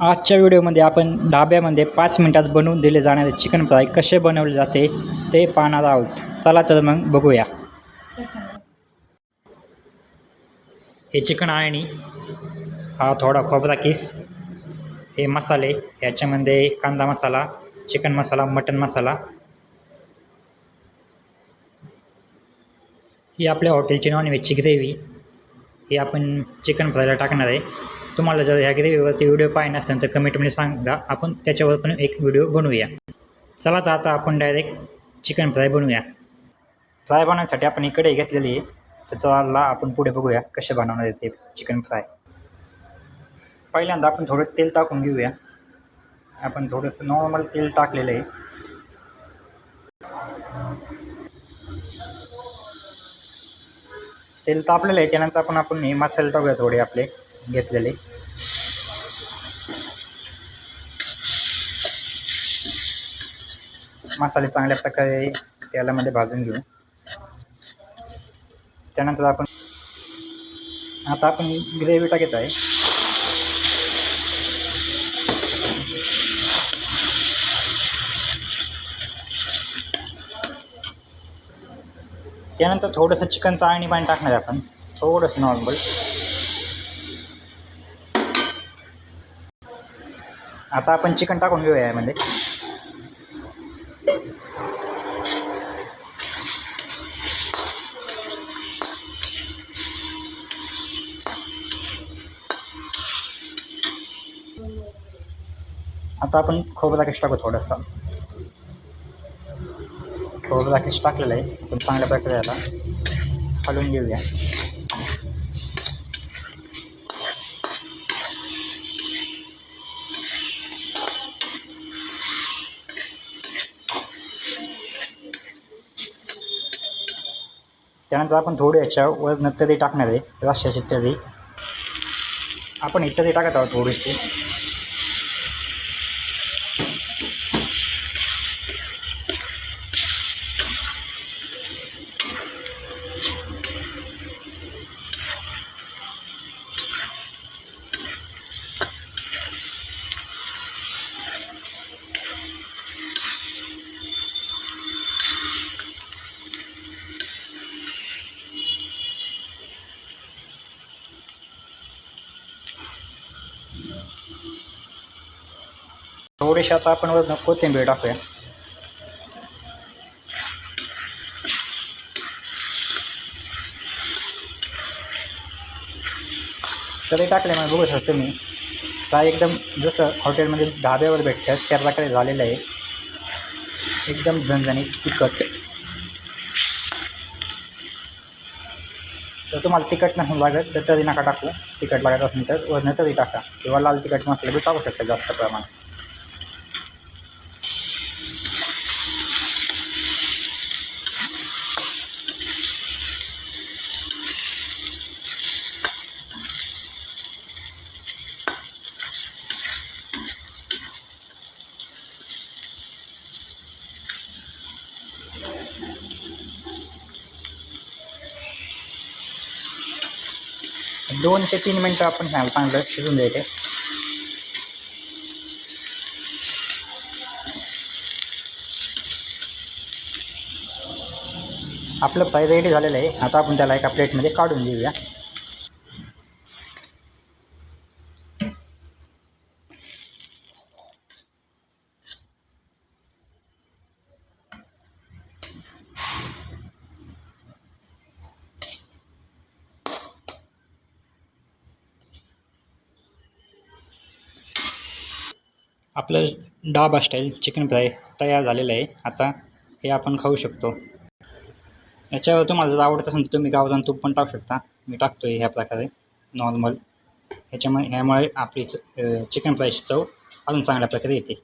आजच्या व्हिडिओमध्ये आपण ढाब्यामध्ये पाच मिनटात बनवून दिले जाणारे चिकन फ्राय कसे बनवले जाते ते पाहणार आहोत. चला तर मग बघूया. हे चिकन आहे आणि हा थोडा खोबरा किस हे मसाले ह्याच्यामध्ये कांदा मसाला चिकन मसाला मटन मसाला. ही आपल्या हॉटेलची नॉनव्हेजची ग्रेव्ही. ही आपण चिकन फ्रायला टाकणार आहे. तुम्हाला जर ह्या ग्रेव्हीवरती व्हिडिओ पाहिजे नसेल तर कमेंटमध्ये सांगा. आपण त्याच्यावर पण एक व्हिडिओ बनवूया. चला तर आता आपण डायरेक्ट चिकन फ्राय बनवूया. फ्राय बनवण्यासाठी आपण इकडे घेतलेली आहे. तर चला आपण पुढे बघूया कसे बनवणार आहे ते चिकन फ्राय पहिल्यांदा आपण थोडं तेल टाकून घेऊया. आपण थोडंसं नॉर्मल तेल टाकलेलं आहे. तेल तापलेलं आहे. त्यानंतर आपण आपण हे मसाले टाकूया थोडे आपले. घेतलेले. मसाले चांगल्या प्रकारे तेलामध्ये भाजून घेऊ. त्यानंतर आपण आता आपण ग्रेव्ही टाकत आहे. त्यानंतर थोडंसं चिकनचं आणि पाणी टाकणार आहे आपण. थोडंसं नॉर्मल आता आपण चिकन टाकून घेऊया यामध्ये. आता आपण खोबरा किस टाकू थोडासा. खोबरा किस टाकलेला आहे पण चांगल्या प्रकारे याला हलवून घेऊया. त्यानंतर आपण थोडी याच्यावर इत्यादी टाकणार आहे. रश्याची इत्यादी आपण इत्यादी टाकत आहोत थोडीशी. थोडीशी आता आपण वरनं कोथिंबीर टाकूया. तरी टाकले मग बघू शकतो मी फ्राय एकदम जसं हॉटेलमध्ये ढाब्यावर भेटतात त्या प्रकारे झालेलं आहे. एकदम झणझणीत तिखट. तर तुम्हाला तिखट नसून लागत तर तरी नका टाकू. तिखट लागत असेल तर वरनं तरी टाका. किंवा लाल तिखट मसाला बी टाकू शकता जास्त प्रमाणात. दोन ते तीन मिनटं आपण ह्याला चांगलं शिजून द्यायचे. आपलं फ्राय रेडी झालेलं आहे. आता आपण त्याला एका प्लेटमध्ये काढून देऊया आपलं डाबा स्टाईल चिकन फ्राय तयार झालेलं आहे. आता हे आपण खाऊ शकतो. याच्यावर तुम्हाला जर आवडत असेल तर तुम्ही गावरान तूप पण टाकू शकता. मी टाकतो आहे ह्या प्रकारे नॉर्मल ह्याच्यामुळे ह्यामुळे आपली चिकन फ्रायची चव अजून चांगल्या प्रकारे येते.